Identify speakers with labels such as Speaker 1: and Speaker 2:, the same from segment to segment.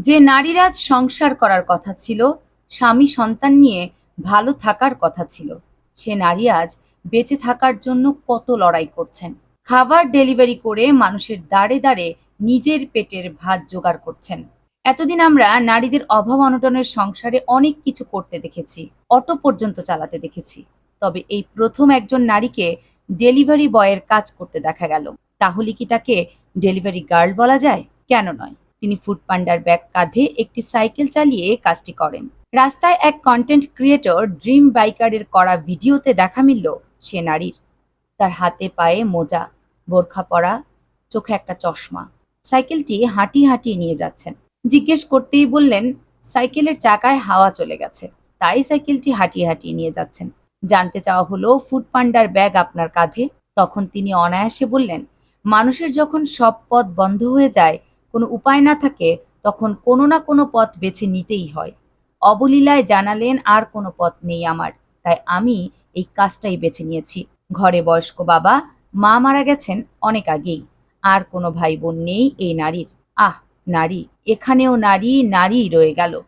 Speaker 1: যে নারীরাজ সংসার করার কথা ছিল, স্বামী সন্তান নিয়ে ভালো থাকার কথা ছিল। সে নারী আজ বেঁচে থাকার জন্য কত লড়াই করছেন। খাবার ডেলিভারি করে মানুষের দাঁড়ে দাঁড়ে নিজের পেটের ভাত জোগাড় করছেন। এতদিন আমরা নারীদের অভাব অনটনের সংসারে অনেক কিছু করতে দেখেছি, অটো পর্যন্ত চালাতে দেখেছি। তবে এই প্রথম একজন নারীকে ডেলিভারি বয়ের কাজ করতে দেখা গেল। তাহলে কি তাকে ডেলিভারি গার্ল বলা যায়? কেন নয়। তিনি ফুড পান্ডার ব্যাগ কাঁধে একটি সাইকেল চালিয়ে কাজটি করেন। রাস্তায় এক কন্টেন্ট ক্রিয়েটর ড্রিম বাইকারের করা ভিডিওতে দেখা মিলল সে নারীর। তার হাতে পায়ে মোজা, বোরখা পরা, চোখে একটা চশমা। সাইকেলটি হাঁটিয়ে হাঁটিয়ে নিয়ে যাচ্ছেন। জিজ্ঞেস করতেই বললেন, সাইকেলের চাকায় হাওয়া চলে গেছে। তাই সাইকেলটি হাঁটিয়ে হাঁটিয়ে নিয়ে যাচ্ছেন। জানতে চাওয়া হলো ফুড পান্ডার ব্যাগ আপনার কাঁধে? তখন তিনি অনায়াসে বললেন, মানুষের যখন সব পথ বন্ধ হয়ে যায় কোনো উপায় না থাকে, তখন কোনো না কোনো পথ বেছে নিতেই হয়। অবলীলায় জানালেন, আর কোনো পথ নেই আমার, তাই আমি এই কাজটাই বেছে নিয়েছি। ঘরে বয়স্ক বাবা, মা মারা গেছেন অনেক আগেই। আর কোনো ভাই বোন নেই এই নারীর। আহ, নারী, এখানেও নারী নারী রয়ে গেল।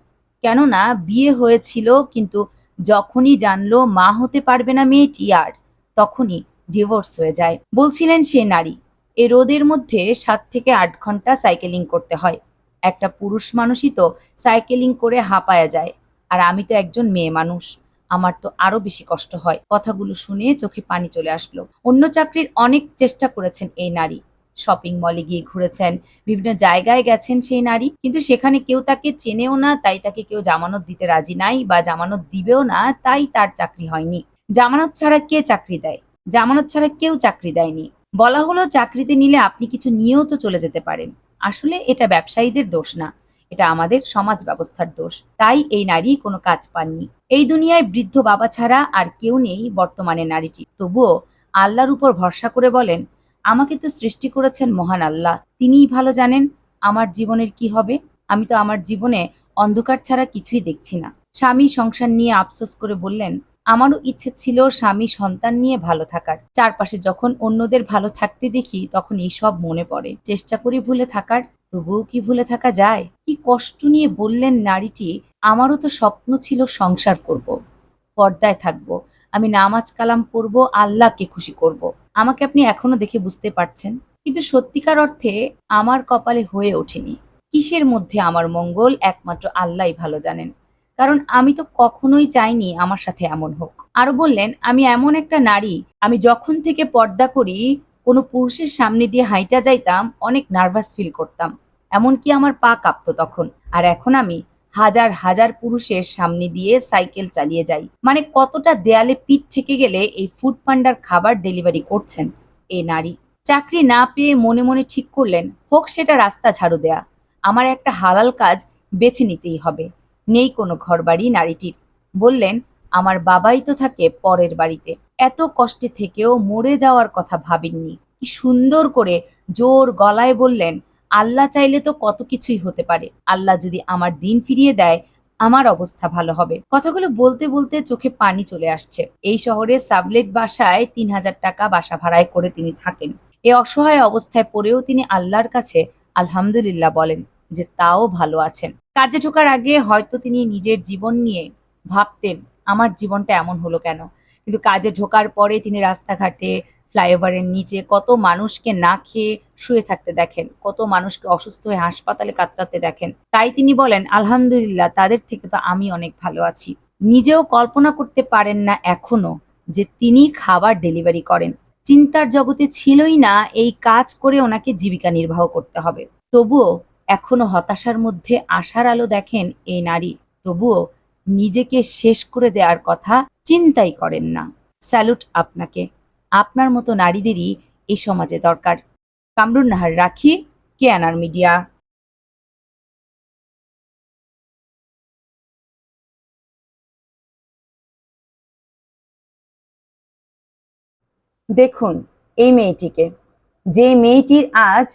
Speaker 1: কেননা, বিয়ে হয়েছিল, কিন্তু যখনই জানলো মা হতে পারবে না মেয়েটি, আর তখনই ডিভোর্স হয়ে যায়। বলছিলেন সে নারী এ রোদের মধ্যে সাত থেকে আট ঘণ্টা সাইকেলিং করতে হয়। একটা পুরুষ মানুষই তো সাইকেলিং করে হাঁপায়া যায়, আর আমি তো একজন মেয়ে মানুষ। আমার তো আরও বেশি কষ্ট হয়। কথাগুলো শুনে চোখে পানি চলে আসলো। অন্য চাকরির অনেক চেষ্টা করেছেন এই নারী। শপিং মলে গিয়ে ঘুরেছেন, বিভিন্ন জায়গায় গেছেন সেই নারী। কিন্তু সেখানে কেউ তাকে চেনেও না, তাই তাকে কেউ জামানত দিতে রাজি নাই বা জামানত দিবেও না, তাই তার চাকরি হয়নি। জামানত ছাড়া কে চাকরি দেয়? জামানত ছাড়া কেউ চাকরি দেয়নি। বলা হলো চাকরিতে নিলে আপনি কিছু নিয়েও তো চলে যেতে পারেন। আসলে এটা ব্যবসায়ীদের দোষ না। এটা আমাদের সমাজ ব্যবস্থার দোষ। তাই এই নারী কোনো কাজ পাননি। এই দুনিয়ায় বৃদ্ধ বাবা ছাড়া আর কেউ নেই বর্তমানে নারীটি। তবুও আল্লাহর উপর ভরসা করে বলেন, আমাকে তো সৃষ্টি করেছেন মহান আল্লাহ। তিনিই ভালো জানেন আমার জীবনের কি হবে। আমি তো আমার জীবনে অন্ধকার ছাড়া কিছুই দেখছি না। স্বামী সংসার নিয়ে আফসোস করে বললেন আমারও ইচ্ছে ছিল স্বামী সন্তান নিয়ে ভালো থাকার। চারপাশে যখন অন্যদের ভালো থাকতে দেখি, তখন এইসব মনে পড়ে। চেষ্টা করি ভুলে থাকার, তবুও কি ভুলে থাকা যায়? কি কষ্ট নিয়ে বললেন নারীটি, আমারও তো স্বপ্ন ছিল সংসার করব। পর্দায় থাকব। আমি নামাজ কালাম পড়ব, আল্লাহকে খুশি করব। আমাকে আপনি এখনও দেখে বুঝতে পারছেন? কিন্তু সত্যিকার অর্থে আমার কপালে হয়ে ওঠেনি। কিসের মধ্যে আমার মঙ্গল একমাত্র আল্লাহই ভালো জানেন? কারণ আমি তো কখনোই চাইনি আমার সাথে এমন হোক। আরও বললেন, আমি এমন একটা নারী, আমি যখন থেকে পর্দা করি, কোনো পুরুষের সামনে দিয়ে হাইটা যাইতাম, অনেক নার্ভাস ফিল করতাম। এমনকি আমার পা কাঁপতো তখন। আর এখন আমি হাজার হাজার পুরুষের সামনে দিয়ে সাইকেল চালিয়ে যাই। মানে কতটা দেয়ালে পিঠ থেকে গেলে এই ফুড পান্ডার খাবার ডেলিভারি করছেন এই নারী। চাকরি না পেয়ে মনে মনে ঠিক করলেন, হোক সেটা রাস্তা ঝাড়ু দেয়া। আমার একটা হালাল কাজ বেছে নিতেই হবে। নেই কোনো ঘরবাড়ি নারীটির। বললেন, আমার বাবাই তো থাকে পরের বাড়িতে। এত কষ্টে থেকেও মরে যাওয়ার কথা ভাবেননি। কি সুন্দর করে জোর গলায় বললেন, আল্লাহ চাইলে তো কত কিছুই হতে পারে। আল্লাহ যদি আমার দিন ফিরিয়ে দেয়, আমার অবস্থা ভালো হবে কথাগুলো বলতে বলতে চোখে পানি চলে আসছে। এই শহরে সাবলেট বাসায় তিন হাজার টাকা বাসা ভাড়ায় করে তিনি থাকেন। এ অসহায় অবস্থায় পড়েও তিনি আল্লাহর কাছে আলহামদুলিল্লাহ বলেন যে তাও ভালো আছেন। কাজে ঢোকার আগে হয়তো তিনি নিজের জীবন নিয়ে ভাবতেন, আমার জীবনটা এমন হলো কেন? কিন্তু কাজে ঢোকার পরে তিনি রাস্তাঘাটে, ফ্লাইওভারের নিচে কত মানুষকে না খেয়ে শুয়ে থাকতে দেখেন, কত মানুষকে অসুস্থ হয়ে হাসপাতালে কাতরাতে দেখেন। তাই তিনি বলেন, আলহামদুলিল্লাহ, তাদের থেকে তো আমি অনেক ভালো আছি। নিজেও কল্পনা করতে পারেন না এখনও যে তিনি খাবার ডেলিভারি করেন। চিন্তার জগতে ছিলই না এই কাজ করে ওনাকে জীবিকা নির্বাহ করতে হবে। তবুও এখনও হতাশার মধ্যে আশার আলো দেখেন এই নারী। তবুও নিজেকে শেষ করে দেওয়ার কথা চিন্তাই করেন না। স্যালুট আপনাকে। আপনার মতো নারীদেরই এই সমাজে দরকার। কামরুন নাহার, রাখি কে আনার মিডিয়া। দেখুন, এই মেয়েটিকে। যে মেয়েটির আজ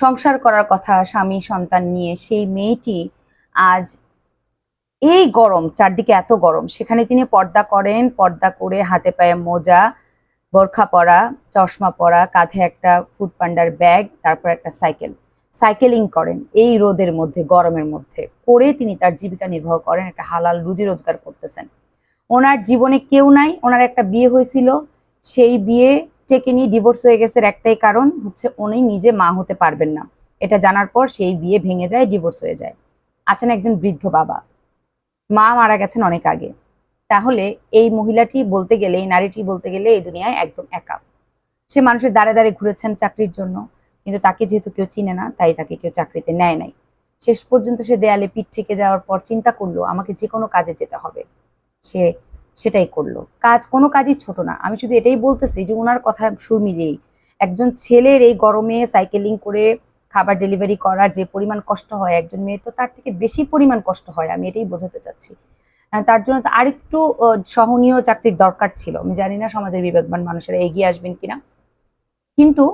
Speaker 1: সংসার করার কথা স্বামী সন্তান নিয়ে সেই মেয়েটি আজ এই গরম, চারদিকে এত গরম। সেখানে তিনি পর্দা করেন, পর্দা করে হাতে পায়ে মোজা, বোরখা পরা, চশমা পরা, কাঁধে একটা ফুড পান্ডার ব্যাগ, তারপর একটা সাইকেল। সাইকেলিং করেন এই রোদের মধ্যে, গরমের মধ্যে। করে তিনি তার জীবিকা নির্বাহ করেন, একটা হালাল রুজি রোজগার করতেছেন। ওনার জীবনে কেউ নাই, ওনার একটা বিয়ে হয়েছিল। সেই বিয়ে টেকে নিয়ে ডিভোর্স হয়ে গেছে একটাই কারণ হচ্ছে উনি নিজে মা হতে পারবেন না। এটা জানার পর সেই বিয়ে ভেঙে যায় ডিভোর্স হয়ে যায়। আছেন একজন বৃদ্ধ বাবা। মা মারা গেছেন অনেক আগে। তাহলে এই মহিলাটি বলতে গেলে, এই নারীটি বলতে গেলে এই দুনিয়ায় একদম একা। সে মানুষের দাঁড়ে দাঁড়ে ঘুরেছেন চাকরির জন্য, কিন্তু তাকে যেহেতু কেউ চিনে না, তাই তাকে কেউ চাকরিতে নেয় নাই। শেষ পর্যন্ত সে দেয়ালে পিঠ থেকে যাওয়ার পর চিন্তা করল, আমাকে যে কোনো কাজে যেতে হবে। সে সেটাই করল। কাজ কোনো কাজই ছোট না। আমি শুধু এটাই বলতেছি যে ওনার কথা সুর মিলিয়েই। একজন ছেলের এই গরমে সাইকেলিং করে খাবার ডেলিভারি করা যে পরিমাণ কষ্ট হয় একজন মেয়ের, তো তার থেকে বেশি পরিমাণ কষ্ট হয়। আমি এটাই বোঝাতে চাচ্ছি। তার জন্য তো আরেকটু সহনীয় চাকরির দরকার ছিল। আমি জানি না সমাজের বিবেকবান মানুষেরা এগিয়ে আসবেন কিনা। কিন্তু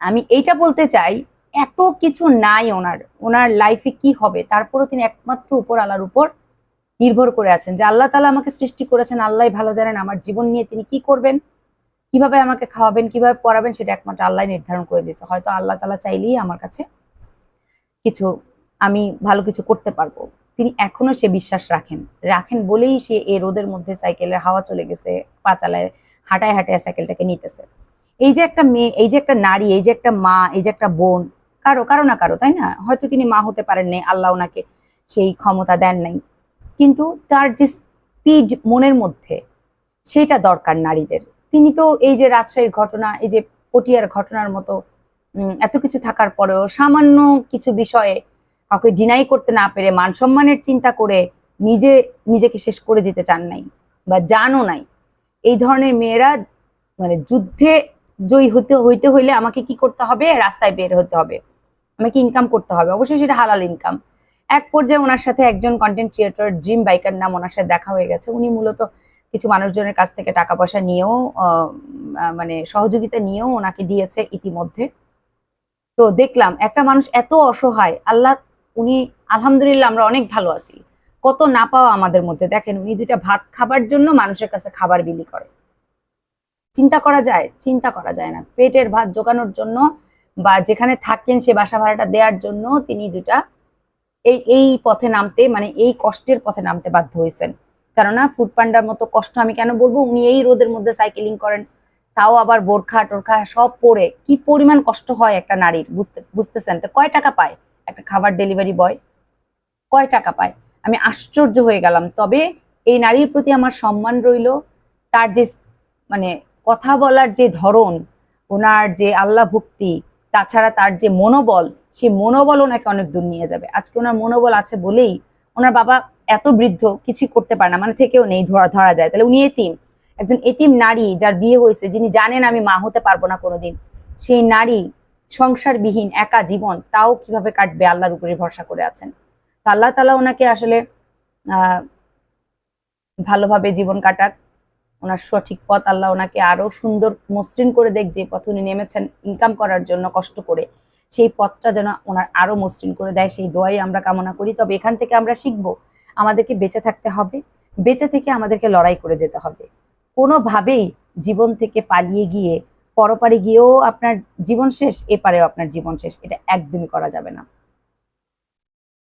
Speaker 1: আমি এইটা বলতে চাই, এত কিছু নাই ওনার। ওনার লাইফে কি হবে? তারপরও তিনি একমাত্র উপর আল্লাহর উপর নির্ভর করে আছেন, যে আল্লাহ তালা আমাকে সৃষ্টি করেছেন আল্লাহ ভালো জানেন আমার জীবন নিয়ে তিনি কি করবেন, কীভাবে আমাকে খাওয়াবেন, কীভাবে পড়াবেন, সেটা একমাত্র আল্লাহ নির্ধারণ করে দিয়েছে। হয়তো আল্লাহ তালা চাইলেই আমার কাছে কিছু, আমি ভালো কিছু করতে পারব। তিনি এখনও সে বিশ্বাস রাখেন। রাখেন বলেই সে এ রোদের মধ্যে সাইকেলের হাওয়া চলে গেছে, পা চালায়, হাঁটায় হাঁটায় সাইকেলটাকে নিতেছে। এই যে একটা মেয়ে, এই যে একটা নারী, এই যে একটা মা, এই যে একটা বোন, কারও কারও না কারও, তাই না? হয়তো তিনি মা হতে পারেন নাই, আল্লাহ ওনাকে সেই ক্ষমতা দেন নাই। কিন্তু তার যে স্পিড মনের মধ্যে, সেটা দরকার নারীদের। তিনি তো এই যে রাজশাহীর ঘটনা, এই যে পটিয়ার ঘটনার মতো এত কিছু থাকার পরেও সামান্য কিছু বিষয়ে কাউকে ডিনাই করতে না পেরে মান সম্মানের চিন্তা করে নিজে, নিজেকে শেষ করে দিতে চান নাই বা জানও নাই। এই ধরনের মেয়েরা মানে যুদ্ধে জয়ী হতে, হইতে হইলে আমাকে কি করতে হবে? রাস্তায় বের হতে হবে। আমাকে ইনকাম করতে হবে। অবশ্যই সেটা হালাল ইনকাম এক পর্যায়ে ওনার সাথে একজন কন্টেন্ট ক্রিয়েটর ড্রিম বাইকার নাম ওনার সাথে দেখা হয়ে গেছে। উনি মূলত কিছু মানুষজনের কাছ থেকে টাকা পয়সা নিয়েও মানে সহযোগিতা নিয়েও ওনাকে দিয়েছে ইতিমধ্যে। তো দেখলাম একটা মানুষ এত অসহায়, আল্লাহ, উনি, আলহামদুলিল্লাহ আমরা অনেক ভালো আছি। কত না পাওয়া আমাদের মধ্যে। দেখেন, উনি দুইটা ভাত খাবার জন্য মানুষের কাছে খাবার বিলি করে। চিন্তা করা যায়? চিন্তা করা যায় না। পেটের ভাত জোগানোর জন্য বা যেখানে থাকেন সে বাসা ভাড়াটা দেওয়ার জন্য তিনি দুটা এই এই পথে নামতে মানে এই কষ্টের পথে নামতে বাধ্য হয়েছেন। কেননা ফুড পান্ডার মতো কষ্ট আমি কেন বলব? উনি এই রোদের মধ্যে সাইকেলিং করেন, তাও আবার বোরখা টোরখা সব পরে। কি পরিমাণ কষ্ট হয় একটা নারীর, বুঝতে, বুঝতেছেন? তো কয় টাকা পায়? একটা খাবার ডেলিভারি বয় কয় টাকা পায়? আমি আশ্চর্য হয়ে গেলাম। তবে এই নারীর প্রতি আমার সম্মান রইল, তার যে মানে কথা বলার যে ধরন, ওনার যে আল্লাহ ভক্তি তাছাড়া তার যে মনোবল সেই মনোবল ওনাকে অনেক দূর নিয়ে যাবে। আজকে ওনার মনোবল আছে বলেই ওনার বাবা এত বৃদ্ধ কিছু করতে পারে না মানে থেকেও নেই, ধরা ধরা যায়। তাহলে উনি এতিম, একজন এতিম নারী যার বিয়ে হয়েছে, যিনি জানেন আমি মা হতে পারব না কোনোদিন, সেই নারী সংসারবিহীন, একা জীবন, তাও কীভাবে কাটবে আল্লাহর উপরে ভরসা করে আছেন। আল্লাহ তালা ওনাকে আসলে আহ ভালোভাবে জীবন কাটাক। ওনার সঠিক পথ আল্লাহ ওনাকে আরও সুন্দর মসৃণ করে দেখ যে পথ উনি নেমেছেন ইনকাম করার জন্য কষ্ট করে। সেই পথটা যেন ওনার আরও মসৃণ করে দেয়, সেই দোয়াই আমরা কামনা করি। তবে এখান থেকে আমরা শিখব, আমাদেরকে বেঁচে থাকতে হবে, বেঁচে থেকে আমাদেরকে লড়াই করে যেতে হবে। কোনোভাবেই জীবন থেকে পালিয়ে গিয়ে পরপারে গিয়েও আপনার জীবন শেষ, এপারেও আপনার জীবন শেষ, এটা একদমই করা যাবে না।